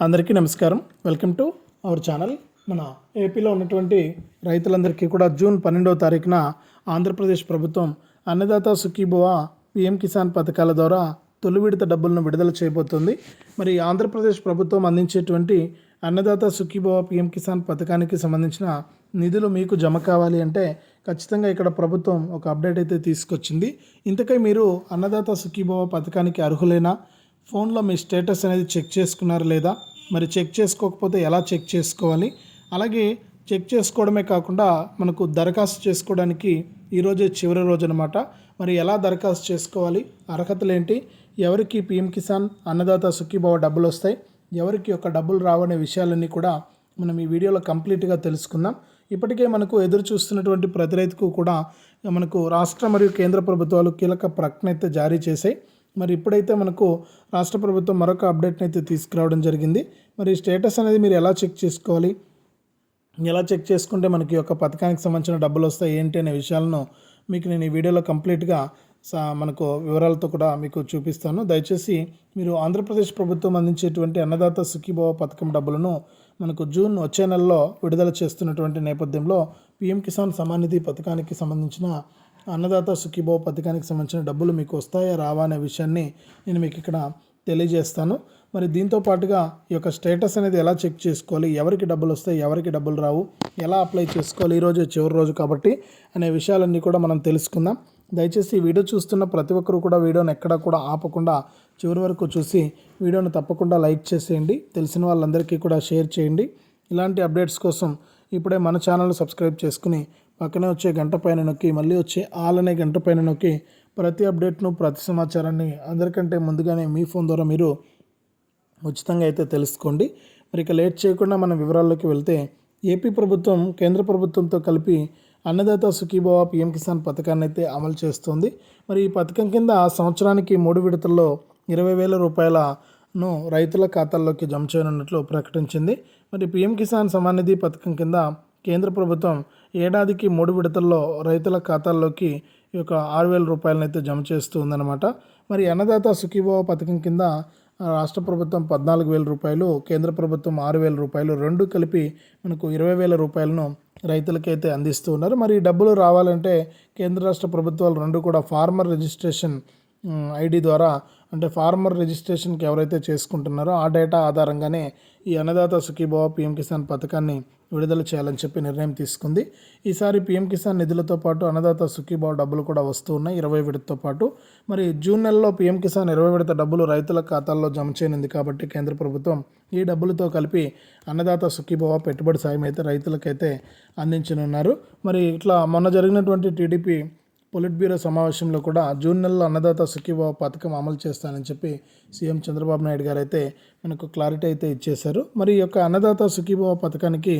అందరికీ నమస్కారం. Welcome to our channel. మన ఏపీలో ఉన్నటువంటి రైతులందరికీ కూడా జూన్ పన్నెండవ తారీఖున ఆంధ్రప్రదేశ్ ప్రభుత్వం అన్నదాత సుఖీభవ పిఎం కిసాన్ పథకాల ద్వారా తొలి విడత డబ్బులను విడుదల చేయబోతోంది. మరి ఆంధ్రప్రదేశ్ ప్రభుత్వం అందించేటువంటి అన్నదాత సుఖీభవ పిఎం కిసాన్ పథకానికి సంబంధించిన నిధులు మీకు జమ కావాలి అంటే ఖచ్చితంగా ఇక్కడ ప్రభుత్వం ఒక అప్డేట్ అయితే తీసుకొచ్చింది. ఇంతకై మీరు అన్నదాత సుఖీభవ పథకానికి అర్హులేనా? ఫోన్లో మీ స్టేటస్ అనేది చెక్ చేసుకున్నారు లేదా? మరి చెక్ చేసుకోకపోతే ఎలా చెక్ చేసుకోవాలి? అలాగే చెక్ చేసుకోవడమే కాకుండా మనకు దరఖాస్తు చేసుకోవడానికి ఈరోజే చివరి రోజు అనమాట మరి ఎలా దరఖాస్తు చేసుకోవాలి? అర్హతలు ఏంటి ఎవరికి పిఎం కిసాన్ అన్నదాత సుఖీభావ డబ్బులు వస్తాయి? ఎవరికి ఒక డబ్బులు రావనే విషయాలన్నీ కూడా మనం ఈ వీడియోలో కంప్లీట్గా తెలుసుకుందాం. ఇప్పటికే మనకు ఎదురు చూస్తున్నటువంటి ప్రతి రైతుకు కూడా మనకు రాష్ట్ర మరియు కేంద్ర ప్రభుత్వాలు కీలక ప్రకటన అయితే జారీ చేశాయి. మరి ఇప్పుడైతే మనకు రాష్ట్ర ప్రభుత్వం మరొక అప్డేట్ని అయితే తీసుకురావడం జరిగింది. మరి స్టేటస్ అనేది మీరు ఎలా చెక్ చేసుకోవాలి? ఎలా చెక్ చేసుకుంటే మనకి యొక్క పథకానికి సంబంధించిన డబ్బులు వస్తాయి? ఏంటి అనే విషయాలను మీకు నేను ఈ వీడియోలో కంప్లీట్గా సా మనకు వివరాలతో కూడా మీకు చూపిస్తాను. దయచేసి మీరు ఆంధ్రప్రదేశ్ ప్రభుత్వం అందించేటువంటి అన్నదాత సుఖీభవ పథకం డబ్బులను మనకు జూన్ వచ్చే నెలలో విడుదల చేస్తున్నటువంటి నేపథ్యంలో పిఎం కిసాన్ సమానిధి పథకానికి సంబంధించిన అన్నదాత సుఖీభవ పథకానికి సంబంధించిన డబ్బులు మీకు వస్తాయా రావా అనే విషయాన్ని నేను మీకు ఇక్కడ తెలియజేస్తాను. మరి దీంతో పాటుగా ఈ యొక్క స్టేటస్ అనేది ఎలా చెక్ చేసుకోవాలి ఎవరికి డబ్బులు వస్తాయి ఎవరికి డబ్బులు రావు ఎలా అప్లై చేసుకోవాలి ఈరోజు చివరి రోజు కాబట్టి అనే విషయాలన్నీ కూడా మనం తెలుసుకుందాం. దయచేసి వీడియో చూస్తున్న ప్రతి ఒక్కరు కూడా వీడియోని ఎక్కడా కూడా ఆపకుండా చివరి వరకు చూసి వీడియోను తప్పకుండా లైక్ చేసేయండి. తెలిసిన వాళ్ళందరికీ కూడా షేర్ చేయండి. ఇలాంటి అప్డేట్స్ కోసం ఇప్పుడే మన ఛానల్ సబ్స్క్రైబ్ చేసుకుని పక్కనే వచ్చే గంట పైన నొక్కి మళ్ళీ వచ్చే ఆల్ అనే గంట పైన నొక్కి ప్రతి అప్డేట్ను ప్రతి సమాచారాన్ని అందరికంటే ముందుగానే మీ ఫోన్ ద్వారా మీరు ఉచితంగా అయితే తెలుసుకోండి. మరి ఇక లేట్ చేయకుండా మన వివరాల్లోకి వెళ్తే ఏపీ ప్రభుత్వం కేంద్ర ప్రభుత్వంతో కలిపి అన్నదాత సుఖీభవ పిఎం కిసాన్ పథకాన్ని అయితే అమలు చేస్తోంది. మరి ఈ పథకం కింద సంవత్సరానికి మూడు విడతల్లో ఇరవై వేల రూపాయలను రైతుల ఖాతాల్లోకి జమ చేయనున్నట్లు ప్రకటించింది. మరి పిఎం కిసాన్ సమానిధి పథకం కింద కేంద్ర ప్రభుత్వం ఏడాదికి మూడు విడతల్లో రైతుల ఖాతాల్లోకి ఈ యొక్క ఆరు వేల రూపాయలను అయితే జమ చేస్తుందన్నమాట. మరి అన్నదాత సుఖీభావ పథకం కింద రాష్ట్ర ప్రభుత్వం పద్నాలుగు వేల రూపాయలు కేంద్ర ప్రభుత్వం ఆరు వేల రూపాయలు రెండు కలిపి మనకు ఇరవై వేల రూపాయలను రైతులకైతే అందిస్తూ ఉన్నారు మరి ఈ డబ్బులు రావాలంటే కేంద్ర రాష్ట్ర ప్రభుత్వాలు రెండు కూడా ఫార్మర్ రిజిస్ట్రేషన్ ఐడి ద్వారా అంటే ఫార్మర్ రిజిస్ట్రేషన్కి ఎవరైతే చేసుకుంటున్నారో ఆ డేటా ఆధారంగానే ఈ అన్నదాత సుఖీభావ పిఎం కిసాన్ పథకాన్ని విడుదల చేయాలని చెప్పి నిర్ణయం తీసుకుంది. ఈసారి పీఎం కిసాన్ నిధులతో పాటు అన్నదాత సుఖీభావ డబ్బులు కూడా వస్తూ ఉన్నాయి. ఇరవై విడతతో పాటు మరి జూన్ నెలలో పిఎం కిసాన్ ఇరవై విడత డబ్బులు రైతుల ఖాతాల్లో జమ చేయనుంది కాబట్టి కేంద్ర ప్రభుత్వం ఈ డబ్బులతో కలిపి అన్నదాత సుఖీభావ పెట్టుబడి సాయం అయితే రైతులకైతే అందించనున్నారు. మరి ఇట్లా మొన్న జరిగినటువంటి టీడీపీ పొలిట్ బ్యూరో సమావేశంలో కూడా జూన్ నెలలో అన్నదాత సుఖీభావ పథకం అమలు చేస్తానని చెప్పి సీఎం చంద్రబాబు నాయుడు గారు అయితే మనకు క్లారిటీ అయితే ఇచ్చేశారు. మరి ఈ యొక్క అన్నదాత సుఖీభావ పథకానికి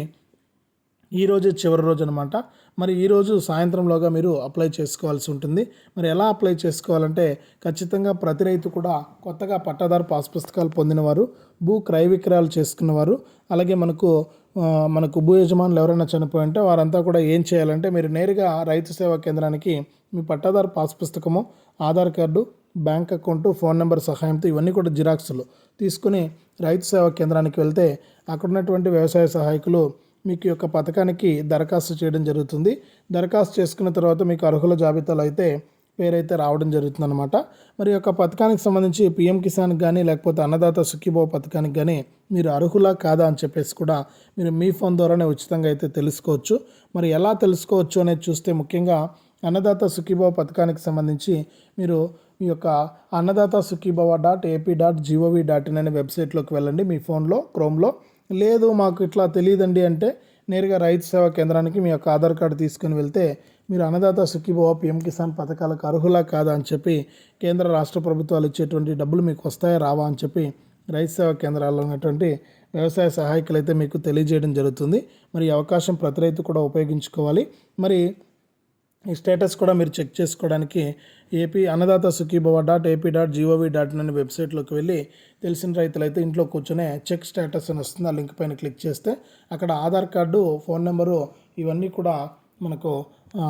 ఈ రోజే చివరి రోజు అనమాట మరి ఈరోజు సాయంత్రంలోగా మీరు అప్లై చేసుకోవాల్సి ఉంటుంది. మరి ఎలా అప్లై చేసుకోవాలంటే ఖచ్చితంగా ప్రతి రైతు కూడా కొత్తగా పట్టాదారు పాస్ పుస్తకాలు పొందినవారు భూ క్రయ విక్రయాలు చేసుకున్నవారు అలాగే మనకు మనకు భూ యజమానులు ఎవరైనా చనిపోయి ఉంటే వారంతా కూడా ఏం చేయాలంటే మీరు నేరుగా రైతు సేవా కేంద్రానికి మీ పట్టాదారు పాస్ పుస్తకము Aadhaar card bank account phone number సహాయంతో ఇవన్నీ కూడా జిరాక్స్లు తీసుకుని రైతు సేవా కేంద్రానికి వెళ్తే అక్కడ ఉన్నటువంటి వ్యవసాయ సహాయకులు మీకు యొక్క పథకానికి దరఖాస్తు చేయడం జరుగుతుంది. దరఖాస్తు చేసుకున్న తర్వాత మీకు అర్హుల జాబితాలో అయితే పేరైతే రావడం జరుగుతుంది అనమాట మరి యొక్క పథకానికి సంబంధించి పిఎం కిసాన్ కానీ లేకపోతే అన్నదాత సుఖీభావ పథకానికి కానీ మీరు అర్హులా కాదా అని చెప్పేసి కూడా మీరు మీ ఫోన్ ద్వారానే ఉచితంగా అయితే తెలుసుకోవచ్చు. మరి ఎలా తెలుసుకోవచ్చు అనేది చూస్తే ముఖ్యంగా అన్నదాత సుఖీభావ పథకానికి సంబంధించి మీరు మీ యొక్క Annadata Sukhibhava dot AP dot G O V dot in అనే వెబ్సైట్లోకి వెళ్ళండి. మీ ఫోన్లో క్రోమ్లో లేదు మాకు ఇట్లా తెలియదండి అంటే నేరుగా రైతు సేవా కేంద్రానికి మీ యొక్క ఆధార్ కార్డు తీసుకుని వెళ్తే మీరు అన్నదాత సుఖీభవ పిఎం కిసాన్ పథకాలకు అర్హులా కాదా అని చెప్పి కేంద్ర రాష్ట్ర ప్రభుత్వాలు ఇచ్చేటువంటి డబ్బులు మీకు వస్తాయా రావా అని చెప్పి రైతు సేవా కేంద్రాల్లో ఉన్నటువంటి వ్యవసాయ సహాయకులు అయితే మీకు తెలియజేయడం జరుగుతుంది. మరి ఈ అవకాశం ప్రతి రైతు కూడా ఉపయోగించుకోవాలి. మరి ఈ స్టేటస్ కూడా మీరు చెక్ చేసుకోవడానికి AP Annadata Sukhibhava dot AP dot G O V dot in అనే వెబ్సైట్లోకి వెళ్ళి తెలిసిన రైతులైతే ఇంట్లో కూర్చునే చెక్ స్టేటస్ అని వస్తుంది. ఆ లింక్ పైన క్లిక్ చేస్తే అక్కడ ఆధార్ కార్డు ఫోన్ నెంబరు ఇవన్నీ కూడా మనకు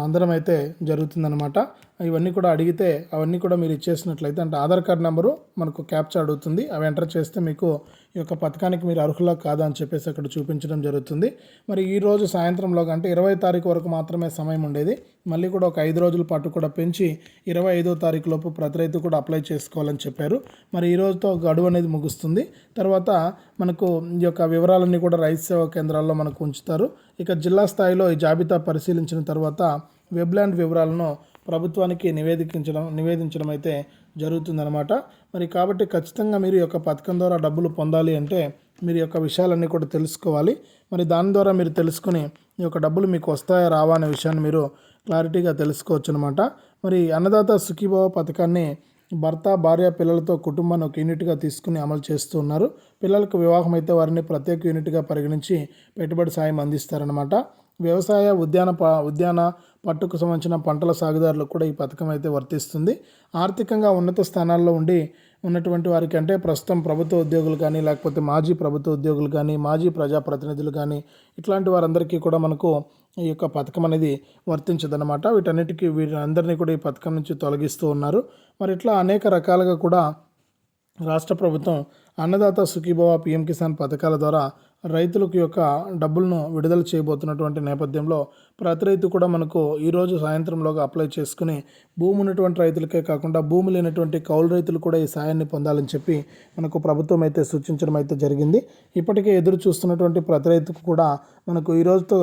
అందరం అయితే జరుగుతుందన్నమాట. ఇవన్నీ కూడా అడిగితే అవన్నీ కూడా మీరు ఇచ్చేసినట్లయితే అంటే ఆధార్ కార్డ్ నెంబరు మనకు క్యాప్చర్ అడుగుతుంది. అవి ఎంటర్ చేస్తే మీకు ఈ యొక్క పథకానికి మీరు అర్హులా కాదా అని చెప్పేసి అక్కడ చూపించడం జరుగుతుంది. మరి ఈ రోజు సాయంత్రంలో అంటే ఇరవై తారీఖు వరకు మాత్రమే సమయం ఉండేది. మళ్ళీ కూడా ఒక ఐదు రోజుల పాటు కూడా పెంచి ఇరవై ఐదో తారీఖు లోపు ప్రతి రైతు కూడా అప్లై చేసుకోవాలని చెప్పారు. మరి ఈ రోజుతో గడువు అనేది ముగుస్తుంది. తర్వాత మనకు ఈ యొక్క వివరాలన్నీ కూడా రైతు సేవా కేంద్రాల్లో మనకు ఉంచుతారు. ఇక జిల్లా స్థాయిలో ఈ జాబితా పరిశీలించిన తర్వాత వెబ్లాండ్ వివరాలను ప్రభుత్వానికి నివేదించడం నివేదించడం అయితే జరుగుతుందన్నమాట. మరి కాబట్టి ఖచ్చితంగా మీరు యొక్క పథకం ద్వారా డబ్బులు పొందాలి అంటే మీరు యొక్క విషయాలన్నీ కూడా తెలుసుకోవాలి. మరి దాని ద్వారా మీరు తెలుసుకుని ఈ యొక్క డబ్బులు మీకు వస్తాయా రావా అనే విషయాన్ని మీరు క్లారిటీగా తెలుసుకోవచ్చు అనమాట మరి అన్నదాత సుఖీభావ పథకాన్ని భర్త భార్య పిల్లలతో కుటుంబాన్ని ఒక యూనిట్గా తీసుకుని అమలు చేస్తూ ఉన్నారు. పిల్లలకు వివాహం అయితే వారిని ప్రత్యేక యూనిట్గా పరిగణించి పెట్టుబడి సాయం అందిస్తారనమాట వ్యవసాయ ఉద్యాన ప ఉద్యాన పట్టుకు సంబంధించిన పంటల సాగుదారులకు కూడా ఈ పథకం అయితే వర్తిస్తుంది. ఆర్థికంగా ఉన్నత స్థానాల్లో ఉండి ఉన్నటువంటి వారికి అంటే ప్రస్తుతం ప్రభుత్వ ఉద్యోగులు కానీ లేకపోతే మాజీ ప్రభుత్వ ఉద్యోగులు కానీ మాజీ ప్రజాప్రతినిధులు కానీ ఇట్లాంటి వారందరికీ కూడా మనకు ఈ యొక్క పథకం అనేది వర్తించదన్నమాట. వీటన్నిటికీ వీరందరినీ కూడా ఈ పథకం నుంచి తొలగిస్తూ ఉన్నారు. మరి ఇట్లా అనేక రకాలుగా కూడా రాష్ట్ర ప్రభుత్వం అన్నదాత సుఖీభవ పిఎం కిసాన్ పథకాల ద్వారా రైతులకు యొక్క డబ్బులను విడుదల చేయబోతున్నటువంటి నేపథ్యంలో ప్రతి రైతు కూడా మనకు ఈరోజు సాయంత్రంలోగా అప్లై చేసుకుని భూమి ఉన్నటువంటి రైతులకే కాకుండా భూమి లేనటువంటి కౌలు రైతులు కూడా ఈ సాయాన్ని పొందాలని చెప్పి మనకు ప్రభుత్వం అయితే సూచించడం అయితే జరిగింది. ఇప్పటికే ఎదురు చూస్తున్నటువంటి ప్రతి రైతుకు కూడా మనకు ఈ రోజుతో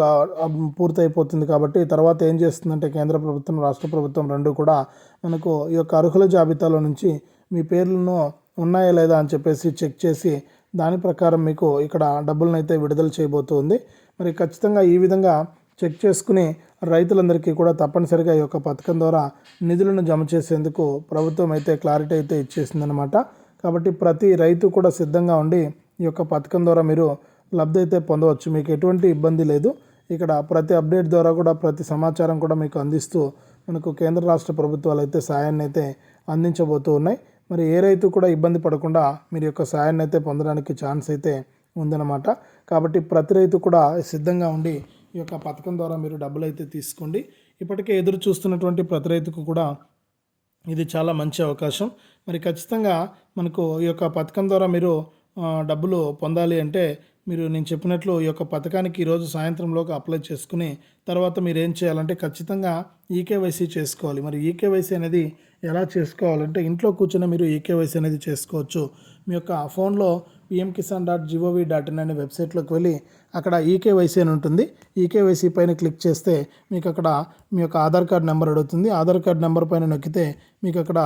పూర్తయిపోతుంది కాబట్టి తర్వాత ఏం చేస్తుందంటే కేంద్ర ప్రభుత్వం రాష్ట్ర ప్రభుత్వం రెండు కూడా మనకు ఈ యొక్క అర్హుల జాబితాలో నుంచి మీ పేర్లను ఉన్నాయా లేదా అని చెప్పేసి చెక్ చేసి దాని ప్రకారం మీకు ఇక్కడ డబ్బులను అయితే విడుదల చేయబోతుంది. మరి ఖచ్చితంగా ఈ విధంగా చెక్ చేసుకుని రైతులందరికీ కూడా తప్పనిసరిగా ఈ యొక్క పథకం ద్వారా నిధులను జమ చేసేందుకు ప్రభుత్వం అయితే క్లారిటీ అయితే ఇచ్చేసిందనమాట కాబట్టి ప్రతి రైతు కూడా సిద్ధంగా ఉండి ఈ యొక్క పథకం ద్వారా మీరు లబ్ధి అయితే పొందవచ్చు. మీకు ఎటువంటి ఇబ్బంది లేదు. ఇక్కడ ప్రతి అప్డేట్ ద్వారా కూడా ప్రతి సమాచారం కూడా మీకు అందిస్తూ మనకు కేంద్ర రాష్ట్ర ప్రభుత్వాలు అయితే సాయాన్ని అయితే అందించబోతూ ఉన్నాయి. మరి ఏ రైతు కూడా ఇబ్బంది పడకుండా మీరు యొక్క సాయాన్ని అయితే పొందడానికి ఛాన్స్ అయితే ఉందన్నమాట. కాబట్టి ప్రతి రైతు కూడా సిద్ధంగా ఉండి ఈ యొక్క పథకం ద్వారా మీరు డబ్బులు అయితే తీసుకోండి. ఇప్పటికే ఎదురు చూస్తున్నటువంటి ప్రతి రైతుకు కూడా ఇది చాలా మంచి అవకాశం. మరి ఖచ్చితంగా మనకు ఈ యొక్క పథకం ద్వారా మీరు డబ్బులు పొందాలి అంటే మీరు నేను చెప్పినట్లు ఈ యొక్క పథకానికి ఈరోజు సాయంత్రంలోకి అప్లై చేసుకుని తర్వాత మీరు ఏం చేయాలంటే ఖచ్చితంగా ఈకేవైసీ చేసుకోవాలి. మరి ఈకేవైసీ అనేది ఎలా చేసుకోవాలంటే ఇంట్లో కూర్చొని మీరు ఈకేవైసీ అనేది చేసుకోవచ్చు. మీ యొక్క ఫోన్లో PM Kisan dot G O V dot in అనే వెబ్సైట్లోకి వెళ్ళి అక్కడ ఈకేవైసీ అని ఉంటుంది. ఈకేవైసీ పైన క్లిక్ చేస్తే మీకు అక్కడ మీ యొక్క ఆధార్ కార్డ్ నెంబర్ అడుగుతుంది. ఆధార్ కార్డ్ నెంబర్ పైన నొక్కితే మీకు అక్కడ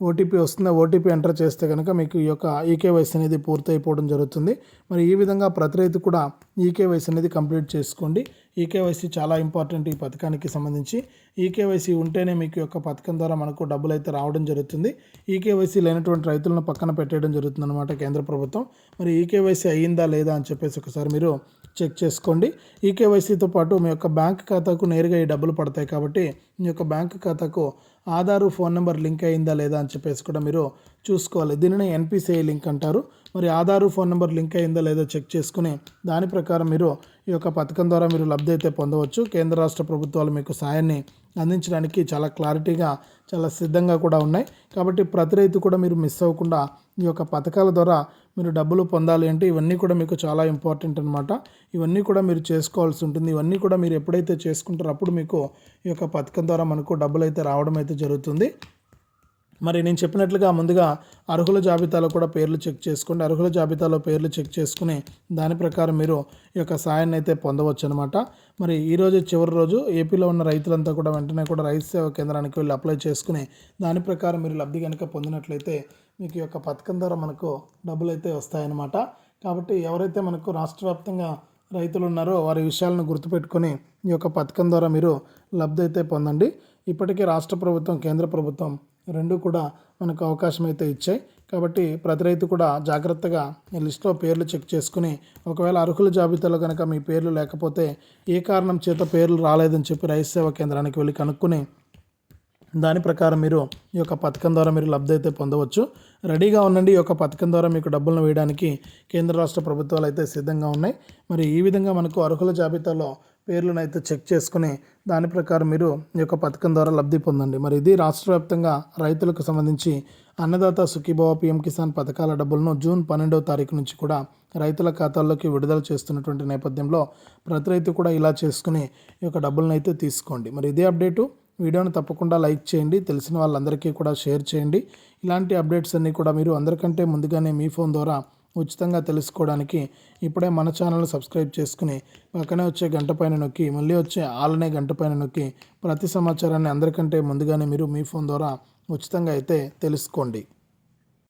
ఓటీపీ వస్తుంది. ఓటీపీ ఎంటర్ చేస్తే కనుక మీకు ఈ యొక్క ఈకేవైసీ అనేది పూర్తయిపోవడం జరుగుతుంది. మరి ఈ విధంగా ప్రతి రైతు కూడా ఈకేవైసీ అనేది కంప్లీట్ చేసుకోండి. ఈకేవైసీ చాలా ఇంపార్టెంట్ ఈ పథకానికి సంబంధించి. ఈకేవైసీ ఉంటేనే మీకు యొక్క పథకం ద్వారా మనకు డబ్బులు అయితే రావడం జరుగుతుంది. ఈకేవైసీ లేనటువంటి రైతులను పక్కన పెట్టేయడం జరుగుతుంది అనమాట కేంద్ర ప్రభుత్వం. మరి ఈకేవైసీ అయ్యిందా లేదా అని చెప్పేసి ఒకసారి మీరు చెక్ చేసుకోండి. ఈకేవైసీతో పాటు మీ యొక్క బ్యాంక్ ఖాతాకు నేరుగా ఈ డబ్బులు పడతాయి కాబట్టి మీ యొక్క బ్యాంక్ ఖాతాకు ఆధారు ఫోన్ నెంబర్ లింక్ అయిందా లేదా అని చెప్పేసి కూడా మీరు చూసుకోవాలి. దీనిని ఎన్పిసిఐ లింక్ అంటారు. మరి ఆధారు ఫోన్ నెంబర్ లింక్ అయిందా లేదో చెక్ చేసుకుని దాని ప్రకారం మీరు ఈ యొక్క పథకం ద్వారా మీరు లబ్ధి అయితే పొందవచ్చు. కేంద్ర రాష్ట్ర ప్రభుత్వాలు మీకు సాయాన్ని అందించడానికి చాలా క్లారిటీగా చాలా సిద్ధంగా కూడా ఉన్నాయి. కాబట్టి ప్రతి రైతు కూడా మీరు మిస్ అవ్వకుండా ఈ యొక్క పథకాల ద్వారా మీరు డబ్బులు పొందాలి అంటే ఇవన్నీ కూడా మీకు చాలా ఇంపార్టెంట్ అనమాట ఇవన్నీ కూడా మీరు చేసుకోవాల్సి ఉంటుంది. ఇవన్నీ కూడా మీరు ఎప్పుడైతే చేసుకుంటారో అప్పుడు మీకు ఈ యొక్క పథకం ద్వారా మనకు డబ్బులు అయితే రావడం అయితే జరుగుతుంది. మరి నేను చెప్పినట్లుగా ముందుగా అర్హుల జాబితాలో కూడా పేర్లు చెక్ చేసుకోండి. అర్హుల జాబితాలో పేర్లు చెక్ చేసుకుని దాని ప్రకారం మీరు ఈ యొక్క సాయాన్ని అయితే పొందవచ్చు అనమాట మరి ఈరోజు చివరి రోజు ఏపీలో ఉన్న రైతులంతా కూడా వెంటనే కూడా రైతు సేవా కేంద్రానికి వెళ్ళి అప్లై చేసుకుని దాని ప్రకారం మీరు లబ్ధి కనుక పొందినట్లయితే మీకు ఈ యొక్క పథకం ద్వారా మనకు డబ్బులు అయితే వస్తాయన్నమాట. కాబట్టి ఎవరైతే మనకు రాష్ట్ర వ్యాప్తంగా రైతులు ఉన్నారో వారి విషయాలను గుర్తుపెట్టుకొని ఈ యొక్క పథకం ద్వారా మీరు లబ్ధి అయితే పొందండి. ఇప్పటికే రాష్ట్ర ప్రభుత్వం కేంద్ర ప్రభుత్వం రెండు కూడా మనకు అవకాశం అయితే ఇచ్చాయి. కాబట్టి ప్రతి రైతు కూడా జాగ్రత్తగా ఈ లిస్ట్లో పేర్లు చెక్ చేసుకుని ఒకవేళ అర్హుల జాబితాలో కనుక మీ పేర్లు లేకపోతే ఏ కారణం చేత పేర్లు రాలేదని చెప్పి రైతు సేవా కేంద్రానికి వెళ్ళి కనుక్కొని దాని ప్రకారం మీరు ఈ యొక్క పథకం ద్వారా మీరు లబ్ధి అయితే పొందవచ్చు. రెడీగా ఉండండి. ఈ యొక్క పథకం ద్వారా మీకు డబ్బులను వేయడానికి కేంద్ర రాష్ట్ర ప్రభుత్వాలు అయితే సిద్ధంగా ఉన్నాయి. మరి ఈ విధంగా మనకు అర్హుల జాబితాలో పేర్లను అయితే చెక్ చేసుకుని దాని ప్రకారం మీరు ఈ యొక్క పథకం ద్వారా లబ్ధి పొందండి. మరి ఇది రాష్ట్ర వ్యాప్తంగా రైతులకు సంబంధించి అన్నదాత సుఖీభవ పిఎం కిసాన్ పథకాల డబ్బులను జూన్ పన్నెండవ తారీఖు నుంచి కూడా రైతుల ఖాతాల్లోకి విడుదల చేస్తున్నటువంటి నేపథ్యంలో ప్రతి రైతు కూడా ఇలా చేసుకుని ఈ యొక్క డబ్బులను అయితే తీసుకోండి. మరి ఇదే అప్డేటు. వీడియోని తప్పకుండా లైక్ చేయండి తెలిసిన వాళ్ళందరికీ కూడా షేర్ చేయండి. ఇలాంటి అప్డేట్స్ అన్నీ కూడా మీరు అందరికంటే ముందుగానే మీ ఫోన్ ద్వారా ఉచితంగా తెలుసుకోవడానికి ఇప్పుడే మన ఛానల్ సబ్స్క్రైబ్ చేసుకుని పక్కనే వచ్చే గంట పైన నొక్కి మళ్ళీ వచ్చే ఆలనే గంట పైన నొక్కి ప్రతి సమాచారాన్ని అందరికంటే ముందుగానే మీరు మీ ఫోన్ ద్వారా ఉచితంగా అయితే తెలుసుకోండి.